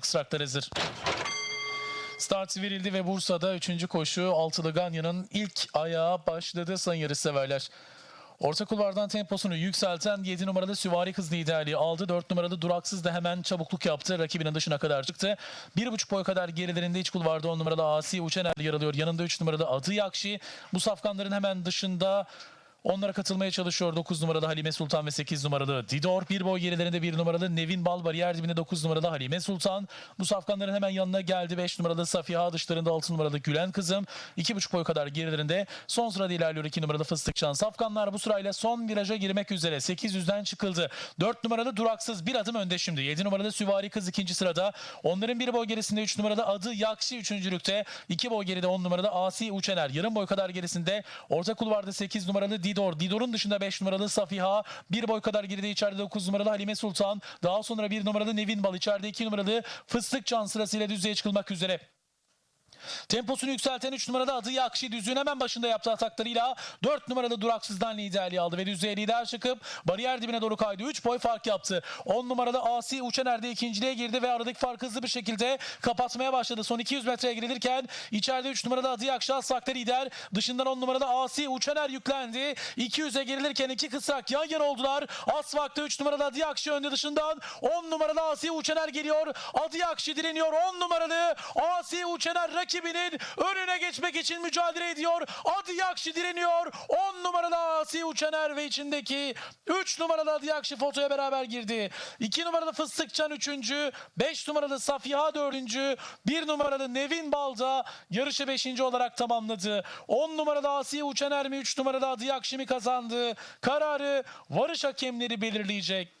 kısraklar hazır. Start verildi ve Bursa'da 3. koşu Altılı Ganyan'ın ilk ayağı başladı sayın yarışseverler. Orta kulvardan temposunu yükselten 7 numaralı Süvari Kız liderliği aldı. 4 numaralı Duraksız da hemen çabukluk yaptı. Rakibinin dışına kadar çıktı. 1,5 boy kadar gerilerinde iç kulvarda 10 numaralı Asi Uçener yer alıyor. Yanında 3 numaralı Adı Yakşi. Bu safkanların hemen dışında Onlara katılmaya çalışıyor 9 numaralı Halime Sultan ve 8 numaralı Didor. Bir boy gerilerinde 1 numaralı Nevin Bal bariyer dibinde 9 numaralı Halime Sultan. Bu safkanların hemen yanına geldi 5 numaralı Safiha dışlarında 6 numaralı Gülen Kızım. 2,5 boy kadar gerilerinde son sırada ilerliyor 2 numaralı Fıstık Şan. Safkanlar bu sırayla son viraja girmek üzere 800'den çıkıldı. 4 numaralı Duraksız bir adım önde şimdi. 7 numaralı Süvari Kız ikinci sırada. Onların bir boy gerisinde 3 numaralı Adı Yakşi üçüncülükte. 2 boy geride 10 numaralı Asi Uçener. Yarım boy kadar gerisinde orta kulvarda 8 numaralı Didor. Didor'un dışında 5 numaralı Safiha. Bir boy kadar geride içeride 9 numaralı Halime Sultan. Daha sonra 1 numaralı Nevin Bal. içeride 2 numaralı Fıstık Can sırasıyla düzlüğe çıkılmak üzere. Temposunu yükselten 3 numarada adı Yakşi düzlüğün hemen başında yaptığı ataklarıyla 4 numaralı duraksızdan liderliği aldı ve düzlüğe lider çıkıp bariyer dibine doğru kaydı. 3 boy fark yaptı. 10 numaralı Asi Uçener'de ikinciliğe girdi ve aradaki farkı hızlı bir şekilde kapatmaya başladı. Son 200 metreye girilirken içeride 3 numaralı adı Yakşi Aslak'ta lider. Dışından 10 numaralı Asi Uçener yüklendi. 200'e girilirken iki kısak yan yana oldular. Asfak'ta 3 numaralı adı Yakşi önde dışından 10 numaralı Asi Uçener geliyor. Adı Yakşi direniyor. 10 numaralı Asi Uçener rakibinin önüne geçmek için mücadele ediyor. Adı Yakşi direniyor. 10 numaralı Asi Uçener ve içindeki 3 numaralı Adı Yakşi fotoya beraber girdi. 2 numaralı Fıstıkçan 3. 5 numaralı Safiha 4. 1 numaralı Nevin Balda yarışı 5. olarak tamamladı. 10 numaralı Asi Uçener mi 3 numaralı Adı Yakşi mi kazandı? Kararı varış hakemleri belirleyecek.